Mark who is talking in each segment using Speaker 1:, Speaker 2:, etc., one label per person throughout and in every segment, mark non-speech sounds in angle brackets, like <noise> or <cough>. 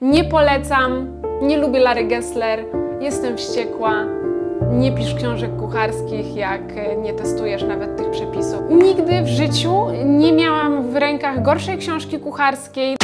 Speaker 1: Nie polecam, nie lubię Lary Gessler, jestem wściekła. Nie pisz książek kucharskich, jak e, nie testujesz nawet tych przepisów. Nigdy w życiu nie miałam w rękach gorszej książki kucharskiej.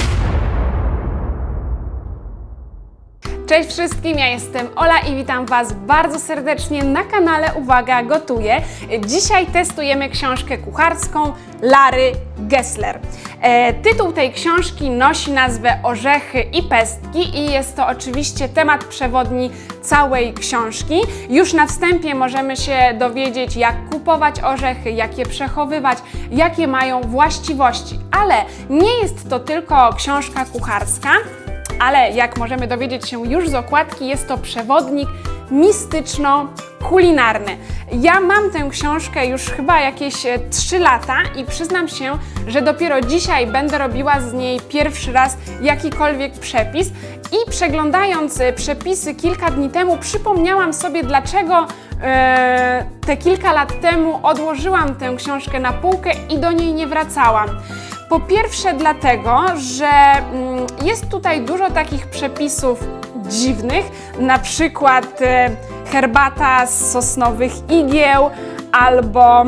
Speaker 1: Cześć wszystkim, ja jestem Ola i witam Was bardzo serdecznie na kanale Uwaga Gotuję. Dzisiaj testujemy książkę kucharską Lary Gessler. E, tytuł tej książki nosi nazwę Orzechy i pestki i jest to oczywiście temat przewodni całej książki. Już na wstępie możemy się dowiedzieć, jak kupować orzechy, jak je przechowywać, jakie mają właściwości. Ale nie jest to tylko książka kucharska, ale jak możemy dowiedzieć się już z okładki, jest to przewodnik mistyczno-kulinarny. Ja mam tę książkę już chyba jakieś e, 3 lata i przyznam się, że dopiero dzisiaj będę robiła z niej pierwszy raz jakikolwiek przepis i przeglądając e, przepisy kilka dni temu przypomniałam sobie, dlaczego e, te kilka lat temu odłożyłam tę książkę na półkę i do niej nie wracałam. Po pierwsze dlatego, że mm, jest tutaj dużo takich przepisów dziwnych, na przykład e, herbata z sosnowych igieł albo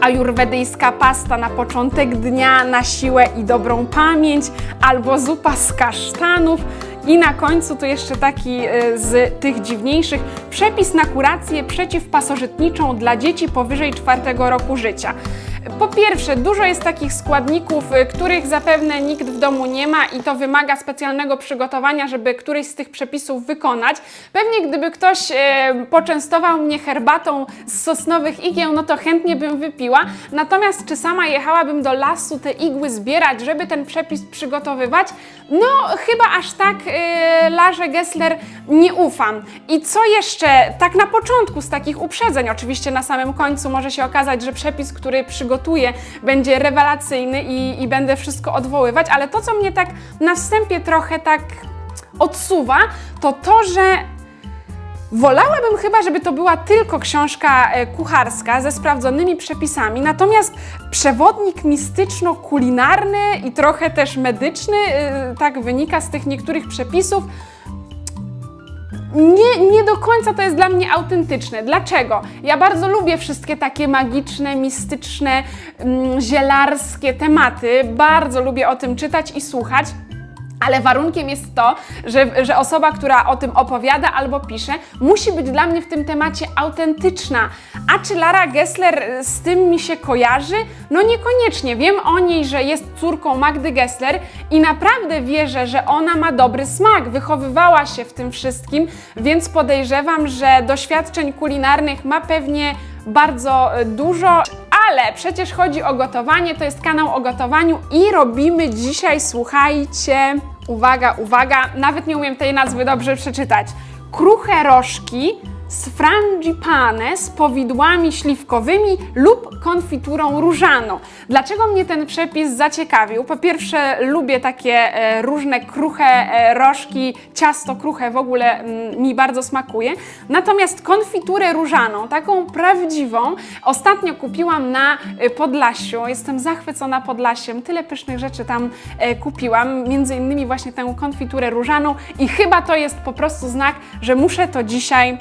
Speaker 1: ajurwedyjska pasta na początek dnia, na siłę i dobrą pamięć, albo zupa z kasztanów. I na końcu to jeszcze taki e, z tych dziwniejszych przepis na kurację przeciwpasożytniczą dla dzieci powyżej czwartego roku życia. Po pierwsze, dużo jest takich składników, y, których zapewne nikt w domu nie ma i to wymaga specjalnego przygotowania, żeby któryś z tych przepisów wykonać. Pewnie gdyby ktoś e, poczęstował mnie herbatą z sosnowych igieł, no to chętnie bym wypiła. Natomiast czy sama jechałabym do lasu te igły zbierać, żeby ten przepis przygotowywać? No chyba aż tak e, Larze Gessler nie ufam. I co jeszcze, tak na początku z takich uprzedzeń, oczywiście na samym końcu może się okazać, że przepis, który przygotuję, będzie rewelacyjny i, i będę wszystko odwoływać, ale to, co mnie tak na wstępie trochę tak odsuwa, to to, że Wolałabym chyba, żeby to była tylko książka e, kucharska ze sprawdzonymi przepisami, natomiast przewodnik mistyczno-kulinarny i trochę też medyczny, e, tak wynika z tych niektórych przepisów, nie, nie do końca to jest dla mnie autentyczne. Dlaczego? Ja bardzo lubię wszystkie takie magiczne, mistyczne, mm, zielarskie tematy. Bardzo lubię o tym czytać i słuchać. Ale warunkiem jest to, że, że osoba, która o tym opowiada albo pisze, musi być dla mnie w tym temacie autentyczna. A czy Lara Gessler z tym mi się kojarzy? No niekoniecznie. Wiem o niej, że jest córką Magdy Gessler i naprawdę wierzę, że ona ma dobry smak. Wychowywała się w tym wszystkim, więc podejrzewam, że doświadczeń kulinarnych ma pewnie bardzo e, dużo. Ale przecież chodzi o gotowanie, to jest kanał o gotowaniu i robimy dzisiaj, słuchajcie, uwaga, uwaga, nawet nie umiem tej nazwy dobrze przeczytać. Kruche rożki z frangipane z powidłami śliwkowymi lub konfiturą różaną. Dlaczego mnie ten przepis zaciekawił? Po pierwsze, lubię takie e, różne kruche e, rożki, ciasto kruche w ogóle mm, mi bardzo smakuje. Natomiast konfiturę różaną, taką prawdziwą, ostatnio kupiłam na e, Podlasiu. Jestem zachwycona Podlasiem. Tyle pysznych rzeczy tam kupiłam, między innymi właśnie tę konfiturę różaną i chyba to jest po prostu znak, że muszę to dzisiaj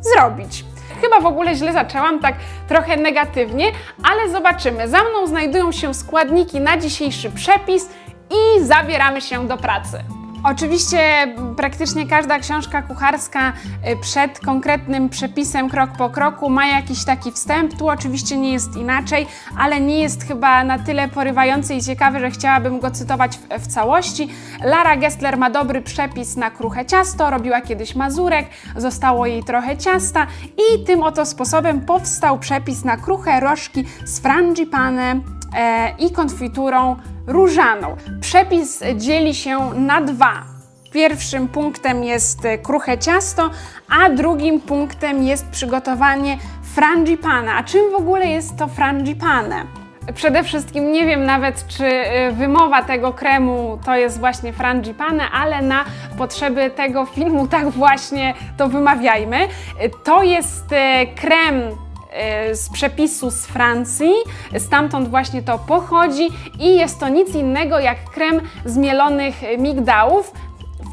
Speaker 1: zrobić. Chyba w ogóle źle zaczęłam, tak trochę negatywnie, ale zobaczymy. Za mną znajdują się składniki na dzisiejszy przepis i zabieramy się do pracy. Oczywiście praktycznie każda książka kucharska y, przed konkretnym przepisem krok po kroku ma jakiś taki wstęp. Tu oczywiście nie jest inaczej, ale nie jest chyba na tyle porywający i ciekawy, że chciałabym go cytować w, w całości. Lara Gessler ma dobry przepis na kruche ciasto, robiła kiedyś mazurek, zostało jej trochę ciasta i tym oto sposobem powstał przepis na kruche rożki z frangipane i konfiturą różaną. Przepis dzieli się na dwa. Pierwszym punktem jest e, kruche ciasto, a drugim punktem jest przygotowanie frangipane. A czym w ogóle jest to frangipane? Przede wszystkim nie wiem nawet, czy y, wymowa tego kremu to jest właśnie frangipane, ale na potrzeby tego filmu tak właśnie to wymawiajmy. To jest krem z przepisu z Francji, stamtąd właśnie to pochodzi i jest to nic innego jak krem z mielonych migdałów.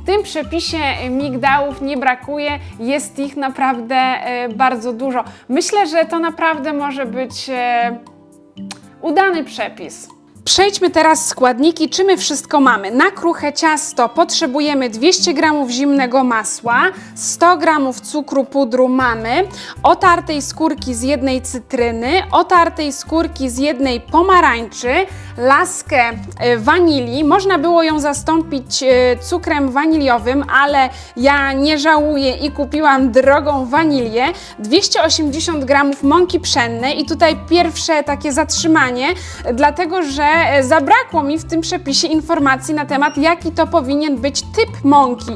Speaker 1: W tym przepisie e, migdałów nie brakuje, jest ich naprawdę e, bardzo dużo. Myślę, że to naprawdę może być e, udany przepis. Przejdźmy teraz składniki, czy my wszystko mamy. Na kruche ciasto potrzebujemy 200 g zimnego masła, 100 g cukru pudru mamy, otartej skórki z jednej cytryny, otartej skórki z jednej pomarańczy, laskę e, wanilii. Można było ją zastąpić e, cukrem waniliowym, ale ja nie żałuję i kupiłam drogą wanilię. 280 g mąki pszennej i tutaj pierwsze takie zatrzymanie, dlatego że e, zabrakło mi w tym przepisie informacji na temat, jaki to powinien być typ mąki.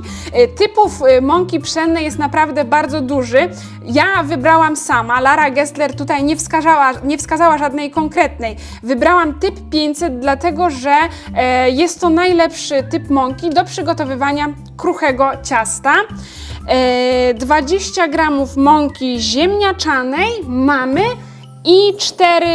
Speaker 1: Typów mąki pszennej jest naprawdę bardzo duży. Ja wybrałam sama, Lara Gessler tutaj nie wskazała, nie wskazała żadnej konkretnej. Wybrałam typ 500, dlatego że e, jest to najlepszy typ mąki do przygotowywania kruchego ciasta. E, 20 gramów mąki ziemniaczanej mamy i 4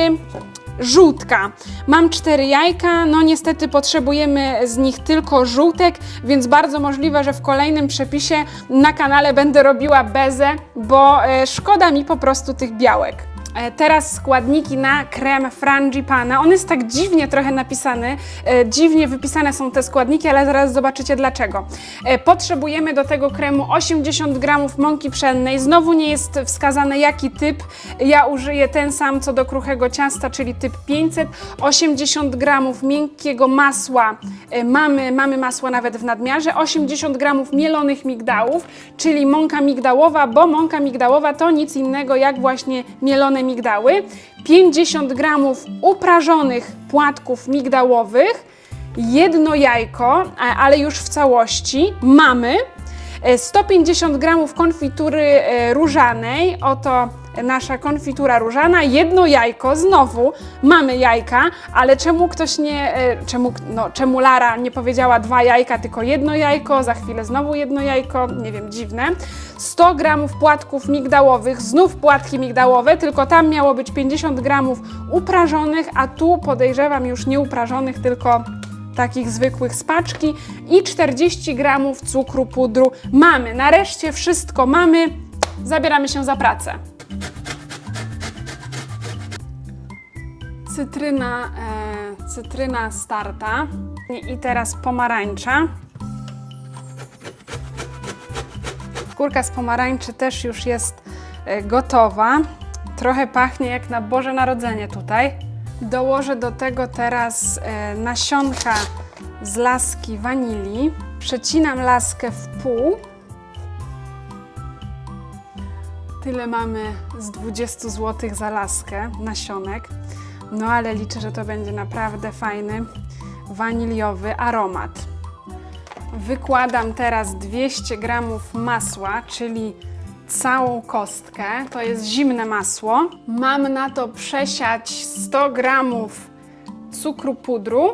Speaker 1: żółtka. Mam cztery jajka, no niestety potrzebujemy z nich tylko żółtek, więc bardzo możliwe, że w kolejnym przepisie na kanale będę robiła bezę, bo e, szkoda mi po prostu tych białek. E, Teraz składniki na krem frangipana. On jest tak dziwnie trochę napisany, e, dziwnie wypisane są te składniki, ale zaraz zobaczycie dlaczego. E, Potrzebujemy do tego kremu 80 g mąki pszennej. Znowu nie jest wskazane jaki typ. Ja użyję ten sam co do kruchego ciasta, czyli typ 500. 80 g miękkiego masła. Mamy, mamy masło nawet w nadmiarze. 80 g mielonych migdałów, czyli mąka migdałowa, bo mąka migdałowa to nic innego jak właśnie mielone migdały, 50 gramów uprażonych płatków migdałowych, jedno jajko, ale już w całości mamy, e, 150 gramów konfitury e, różanej, oto nasza konfitura różana, jedno jajko, znowu mamy jajka, ale czemu ktoś nie, e, czemu, no, czemu Lara nie powiedziała dwa jajka, tylko jedno jajko, za chwilę znowu jedno jajko, nie wiem, dziwne. 100 gramów płatków migdałowych, znów płatki migdałowe, tylko tam miało być 50 gramów uprażonych, a tu podejrzewam już nie uprażonych, tylko takich zwykłych z paczki i 40 gramów cukru pudru mamy. Nareszcie wszystko mamy, zabieramy się za pracę. Cytryna, e, cytryna starta I, i teraz pomarańcza. Skórka z pomarańczy też już jest e, gotowa. Trochę pachnie jak na Boże Narodzenie tutaj. Dołożę do tego teraz e, nasionka z laski wanilii. Przecinam laskę w pół. Tyle mamy z 20 zł za laskę nasionek. No ale liczę, że to będzie naprawdę fajny waniliowy aromat. Wykładam teraz 200 g masła, czyli całą kostkę. To jest zimne masło. Mam na to przesiać 100 g cukru pudru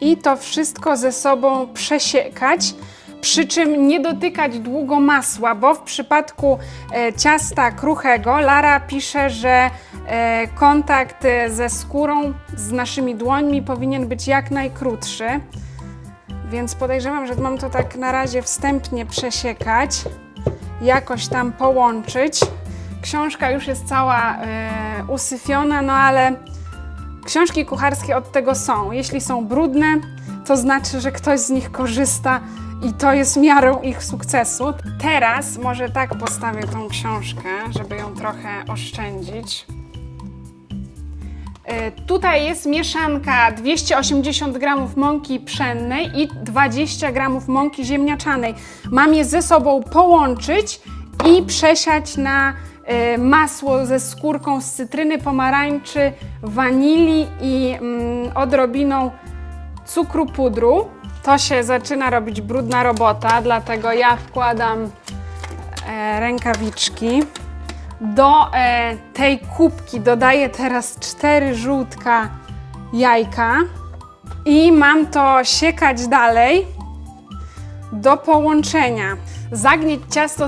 Speaker 1: i to wszystko ze sobą przesiekać. Przy czym nie dotykać długo masła, bo w przypadku e, ciasta kruchego Lara pisze, że e, kontakt e, ze skórą, z naszymi dłońmi powinien być jak najkrótszy. Więc podejrzewam, że mam to tak na razie wstępnie przesiekać, jakoś tam połączyć. Książka już jest cała usyfiona, no ale książki kucharskie od tego są. Jeśli są brudne, to znaczy, że ktoś z nich korzysta i to jest miarą ich sukcesu. Teraz może tak postawię tą książkę, żeby ją trochę oszczędzić. E, Tutaj jest mieszanka 280 g mąki pszennej i 20 g mąki ziemniaczanej. Mam je ze sobą połączyć i przesiać na e, masło ze skórką z cytryny, pomarańczy, wanilii i mm, odrobiną cukru pudru. To się zaczyna robić brudna robota, dlatego ja wkładam e, rękawiczki. Do e, tej kubki dodaję teraz cztery żółtka jajka i mam to siekać dalej. do połączenia. Zagnieć ciasto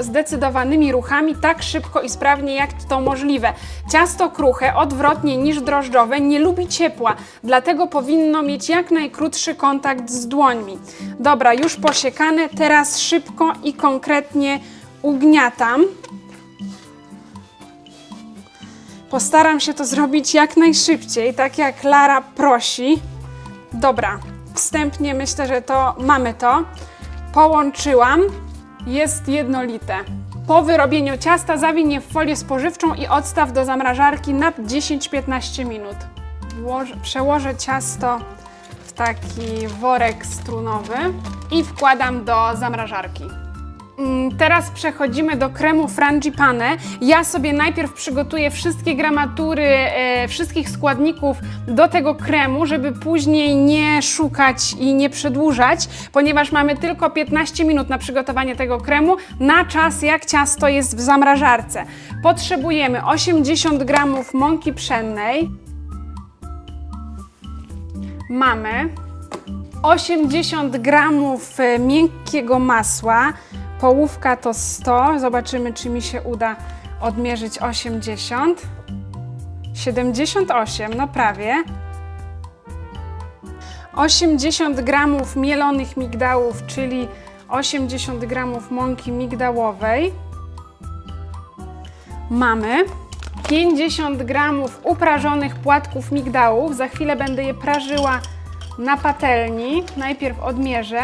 Speaker 1: zdecydowanymi ruchami tak szybko i sprawnie, jak to możliwe. Ciasto kruche, odwrotnie niż drożdżowe, nie lubi ciepła, dlatego powinno mieć jak najkrótszy kontakt z dłońmi. Dobra, już posiekane, teraz szybko i konkretnie ugniatam. Postaram się to zrobić jak najszybciej, tak jak Lara prosi. Dobra, wstępnie myślę, że to mamy to. Połączyłam, jest jednolite. Po wyrobieniu ciasta zawiń je w folię spożywczą i odstaw do zamrażarki na 10-15 minut. Przełożę ciasto w taki worek strunowy i wkładam do zamrażarki. Mm, Teraz przechodzimy do kremu frangipane. Ja sobie najpierw przygotuję wszystkie gramatury e, wszystkich składników do tego kremu, żeby później nie szukać i nie przedłużać, ponieważ mamy tylko 15 minut na przygotowanie tego kremu na czas jak ciasto jest w zamrażarce. Potrzebujemy 80 gramów mąki pszennej. Mamy 80 gramów e, miękkiego masła, połówka to 100, zobaczymy czy mi się uda odmierzyć 80. 78, no prawie. 80 gramów mielonych migdałów, czyli 80 gramów mąki migdałowej. Mamy 50 gramów uprażonych płatków migdałów. Za chwilę będę je prażyła na patelni. Najpierw odmierzę.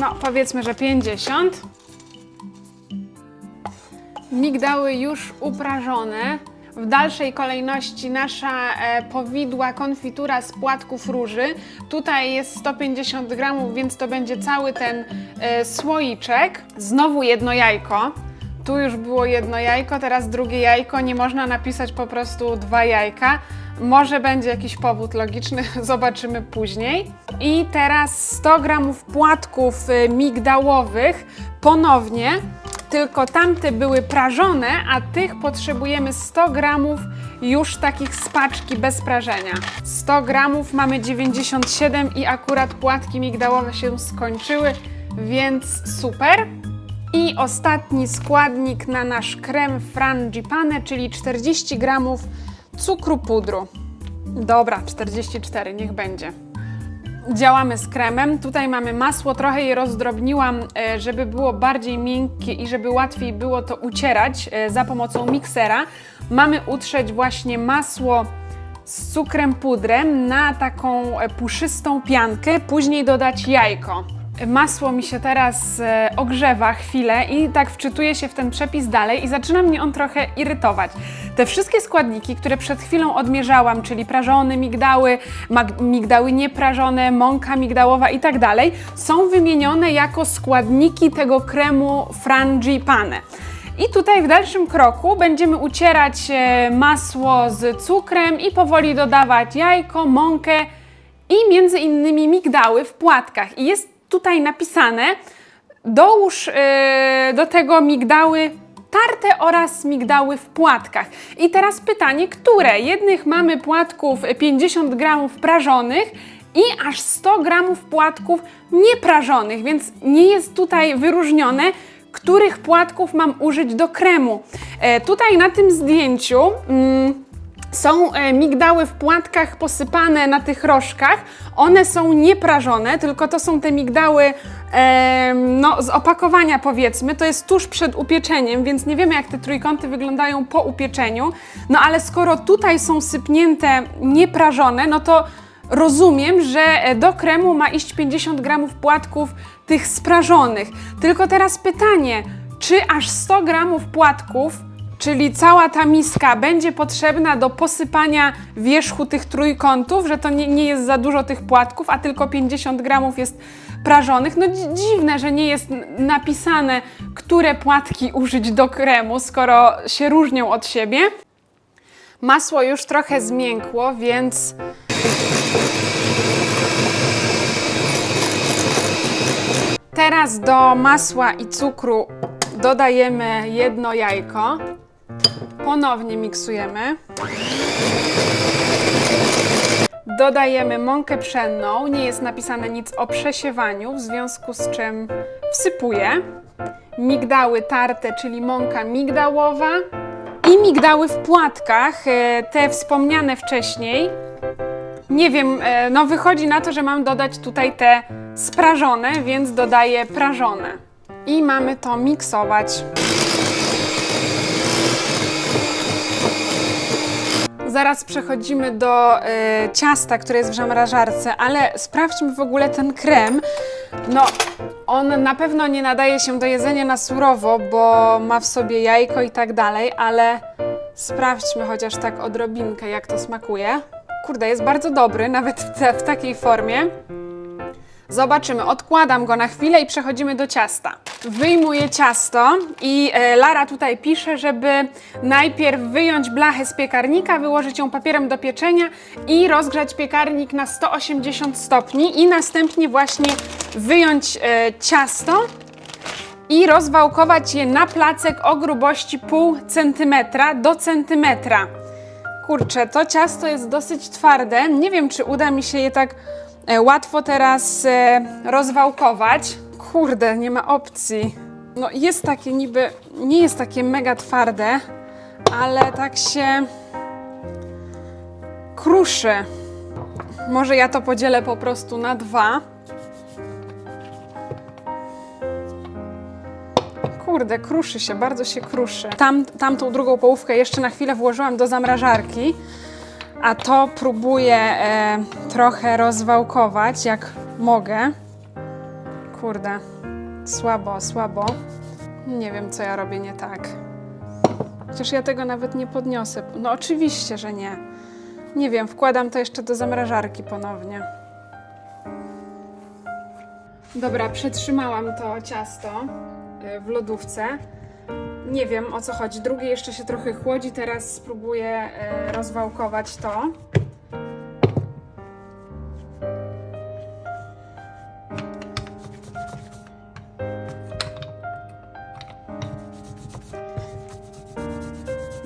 Speaker 1: No, powiedzmy, że 50. Migdały już uprażone. W dalszej kolejności nasza e, powidła konfitura z płatków róży. Tutaj jest 150 gramów, więc to będzie cały ten e, słoiczek. Znowu jedno jajko. Tu już było jedno jajko, teraz drugie jajko. Nie można napisać po prostu dwa jajka. Może będzie jakiś powód logiczny, <laughs> zobaczymy później. I teraz 100 gramów płatków y, migdałowych ponownie, tylko tamte były prażone, a tych potrzebujemy 100 gramów już takich z paczki bez prażenia. 100 gramów mamy 97 i akurat płatki migdałowe się skończyły, więc super. I ostatni składnik na nasz krem frangipane, czyli 40 gramów cukru pudru. Dobra, 44, niech będzie. Działamy z kremem. Tutaj mamy masło, trochę je rozdrobniłam, e, żeby było bardziej miękkie i żeby łatwiej było to ucierać e, za pomocą miksera. Mamy utrzeć właśnie masło z cukrem pudrem na taką e, puszystą piankę, później dodać jajko. Masło mi się teraz e, ogrzewa chwilę i tak wczytuję się w ten przepis dalej i zaczyna mnie on trochę irytować. Te wszystkie składniki, które przed chwilą odmierzałam, czyli prażone migdały, migdały nieprażone, mąka migdałowa i tak dalej, są wymienione jako składniki tego kremu frangipane. I tutaj w dalszym kroku będziemy ucierać e, masło z cukrem i powoli dodawać jajko, mąkę i między innymi migdały w płatkach. I jest tutaj napisane, dołóż e, do tego migdały tarte oraz migdały w płatkach. I teraz pytanie, które? Jednych mamy płatków 50 gramów prażonych i aż 100 gramów płatków nieprażonych, więc nie jest tutaj wyróżnione, których płatków mam użyć do kremu. E, tutaj na tym zdjęciu mm, są e, migdały w płatkach posypane na tych rożkach. One są nieprażone, tylko to są te migdały e, no, z opakowania powiedzmy. To jest tuż przed upieczeniem, więc nie wiemy jak te trójkąty wyglądają po upieczeniu. No ale skoro tutaj są sypnięte nieprażone, no to rozumiem, że do kremu ma iść 50 gramów płatków tych sprażonych. Tylko teraz pytanie, czy aż 100 gramów płatków Czyli cała ta miska będzie potrzebna do posypania wierzchu tych trójkątów, że to nie, nie jest za dużo tych płatków, a tylko 50 gramów jest prażonych. No dzi- dziwne, że nie jest napisane, które płatki użyć do kremu, skoro się różnią od siebie. Masło już trochę zmiękło, więc teraz do masła i cukru dodajemy jedno jajko. Ponownie miksujemy. Dodajemy mąkę pszenną. Nie jest napisane nic o przesiewaniu, w związku z czym wsypuję. Migdały tarte, czyli mąka migdałowa. I migdały w płatkach, e, te wspomniane wcześniej. Nie wiem, e, no wychodzi na to, że mam dodać tutaj te sprażone, więc dodaję prażone. I mamy to miksować. Zaraz przechodzimy do e, ciasta, które jest w zamrażarce, ale sprawdźmy w ogóle ten krem. No, on na pewno nie nadaje się do jedzenia na surowo, bo ma w sobie jajko i tak dalej, ale sprawdźmy chociaż tak odrobinkę, jak to smakuje. Kurde, jest bardzo dobry, nawet w, w takiej formie. Zobaczymy. Odkładam go na chwilę i przechodzimy do ciasta. Wyjmuję ciasto i e, Lara tutaj pisze, żeby najpierw wyjąć blachę z piekarnika, wyłożyć ją papierem do pieczenia i rozgrzać piekarnik na 180 stopni i następnie właśnie wyjąć e, ciasto i rozwałkować je na placek o grubości pół centymetra do centymetra. Kurczę, to ciasto jest dosyć twarde. Nie wiem, czy uda mi się je tak łatwo teraz e, rozwałkować. Kurde, nie ma opcji. No jest takie niby, nie jest takie mega twarde, ale tak się kruszy. Może ja to podzielę po prostu na dwa. Kurde, kruszy się, bardzo się kruszy. Tam, tamtą drugą połówkę jeszcze na chwilę włożyłam do zamrażarki, a to próbuję e, trochę rozwałkować, jak mogę. Kurde, słabo, słabo. Nie wiem, co ja robię nie tak. Chociaż ja tego nawet nie podniosę. No oczywiście, że nie. Nie wiem, wkładam to jeszcze do zamrażarki ponownie. Dobra, przetrzymałam to ciasto y, w lodówce. Nie wiem o co chodzi. Drugie jeszcze się trochę chłodzi, teraz spróbuję y, rozwałkować to.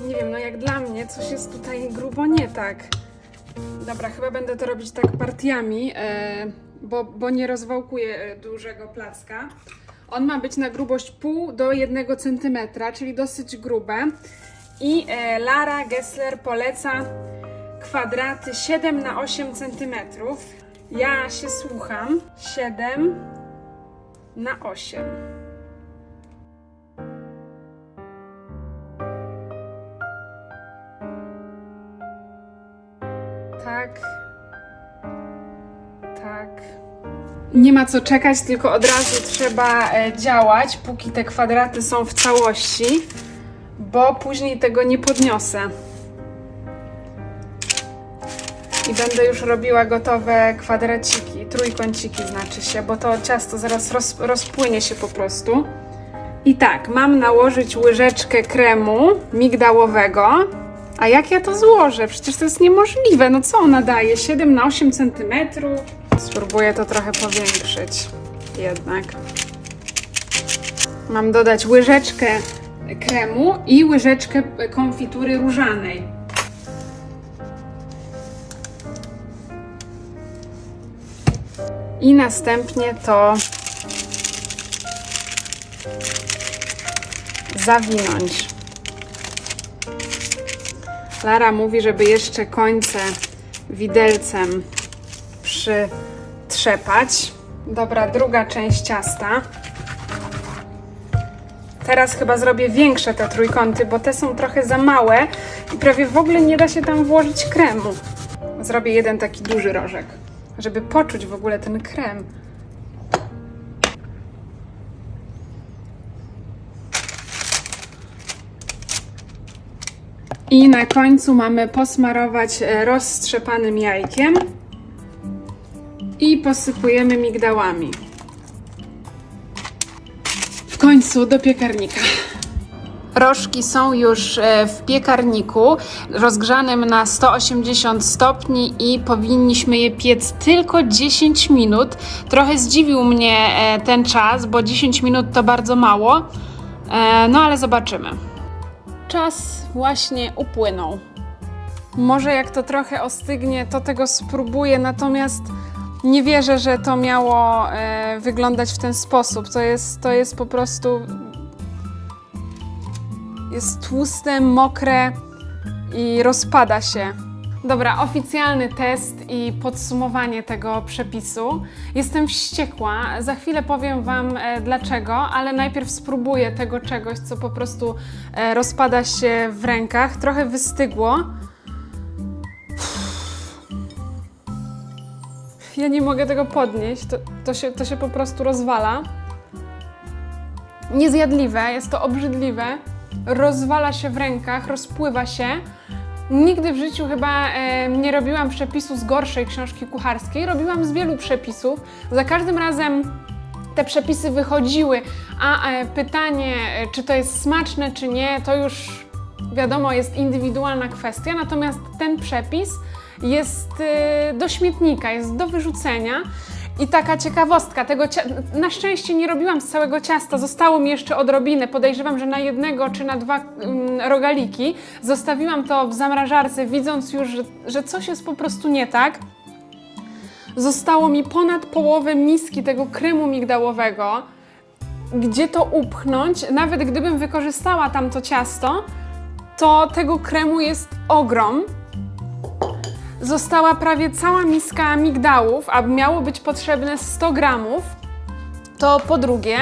Speaker 1: Nie wiem, no jak dla mnie coś jest tutaj grubo nie tak. Dobra, chyba będę to robić tak partiami, e, bo, bo nie rozwałkuję e, dużego placka. On ma być na grubość pół do 1 cm, czyli dosyć grube. I e, Lara Gessler poleca kwadraty 7 na 8 cm. Ja się słucham. 7 na 8. Tak. Tak. Nie ma co czekać, tylko od razu trzeba e, działać, póki te kwadraty są w całości, bo później tego nie podniosę. I będę już robiła gotowe kwadraciki, trójkąciki znaczy się, bo to ciasto zaraz roz, rozpłynie się po prostu. I tak, mam nałożyć łyżeczkę kremu migdałowego. A jak ja to złożę? Przecież to jest niemożliwe. No co ona daje? 7 na 8 cm? Spróbuję to trochę powiększyć. Jednak. Mam dodać łyżeczkę kremu i łyżeczkę konfitury różanej. I następnie to zawinąć. Lara mówi, żeby jeszcze końce widelcem przytrzepać. Dobra, druga część ciasta. Teraz chyba zrobię większe te trójkąty, bo te są trochę za małe i prawie w ogóle nie da się tam włożyć kremu. Zrobię jeden taki duży rożek, żeby poczuć w ogóle ten krem. I na końcu mamy posmarować e, roztrzepanym jajkiem i posypujemy migdałami. W końcu do piekarnika. Rożki są już e, w piekarniku rozgrzanym na 180 stopni i powinniśmy je piec tylko 10 minut. Trochę zdziwił mnie e, ten czas, bo 10 minut to bardzo mało, E, no ale zobaczymy. Czas właśnie upłynął. Może jak to trochę ostygnie, to tego spróbuję, natomiast nie wierzę, że to miało e, wyglądać w ten sposób. To jest, to jest po prostu. Jest tłuste, mokre i rozpada się. Dobra, oficjalny test i podsumowanie tego przepisu. Jestem wściekła. Za chwilę powiem Wam e, dlaczego, ale najpierw spróbuję tego czegoś, co po prostu e, rozpada się w rękach. Trochę wystygło. Ja nie mogę tego podnieść. To, to, się, to się po prostu rozwala. Niezjadliwe, jest to obrzydliwe. Rozwala się w rękach, rozpływa się. Nigdy w życiu chyba e, nie robiłam przepisu z gorszej książki kucharskiej. Robiłam z wielu przepisów. Za każdym razem te przepisy wychodziły, a e, pytanie, e, czy to jest smaczne, czy nie, to już wiadomo, jest indywidualna kwestia. Natomiast ten przepis jest e, do śmietnika, jest do wyrzucenia. I taka ciekawostka, tego na szczęście nie robiłam z całego ciasta, zostało mi jeszcze odrobinę, podejrzewam, że na jednego czy na dwa mm, rogaliki. Zostawiłam to w zamrażarce, widząc już, że, że coś jest po prostu nie tak. Zostało mi ponad połowę miski tego kremu migdałowego. Gdzie to upchnąć? Nawet gdybym wykorzystała tamto ciasto, to tego kremu jest ogrom została prawie cała miska migdałów, a miało być potrzebne 100 gramów, to po drugie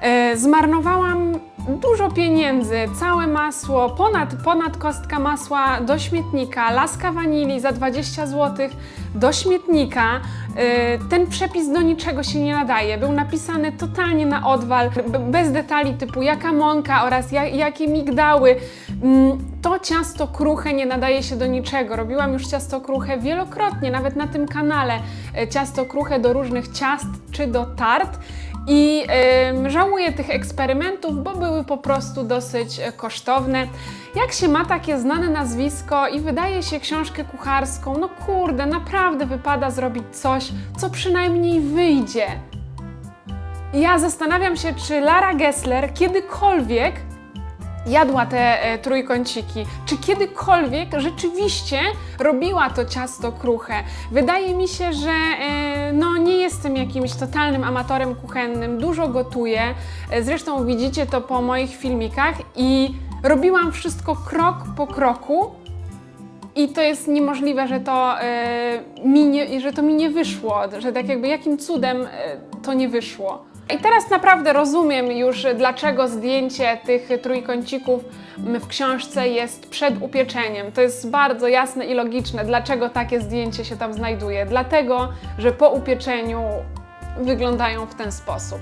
Speaker 1: e, zmarnowałam dużo pieniędzy, całe masło, ponad, ponad kostka masła do śmietnika, laska wanilii za 20 zł do śmietnika. E, ten przepis do niczego się nie nadaje. Był napisany totalnie na odwal, bez detali typu jaka mąka oraz ja, jakie migdały. Mm, To ciasto kruche nie nadaje się do niczego. Robiłam już ciasto kruche wielokrotnie, nawet na tym kanale. e, Ciasto kruche do różnych ciast czy do tart. I em, żałuję tych eksperymentów, bo były po prostu dosyć e, kosztowne. Jak się ma takie znane nazwisko i wydaje się książkę kucharską, no kurde, naprawdę wypada zrobić coś, co przynajmniej wyjdzie. Ja zastanawiam się, czy Lara Gessler kiedykolwiek jadła te e, trójkąciki, czy kiedykolwiek rzeczywiście robiła to ciasto kruche. Wydaje mi się, że e, no, nie jestem jakimś totalnym amatorem kuchennym, dużo gotuję, e, zresztą widzicie to po moich filmikach i robiłam wszystko krok po kroku, i to jest niemożliwe, że to, mi nie, że to mi nie wyszło, że tak jakby jakim cudem to nie wyszło. I teraz naprawdę rozumiem już, dlaczego zdjęcie tych trójkącików w książce jest przed upieczeniem. To jest bardzo jasne i logiczne, dlaczego takie zdjęcie się tam znajduje. Dlatego, że po upieczeniu wyglądają w ten sposób.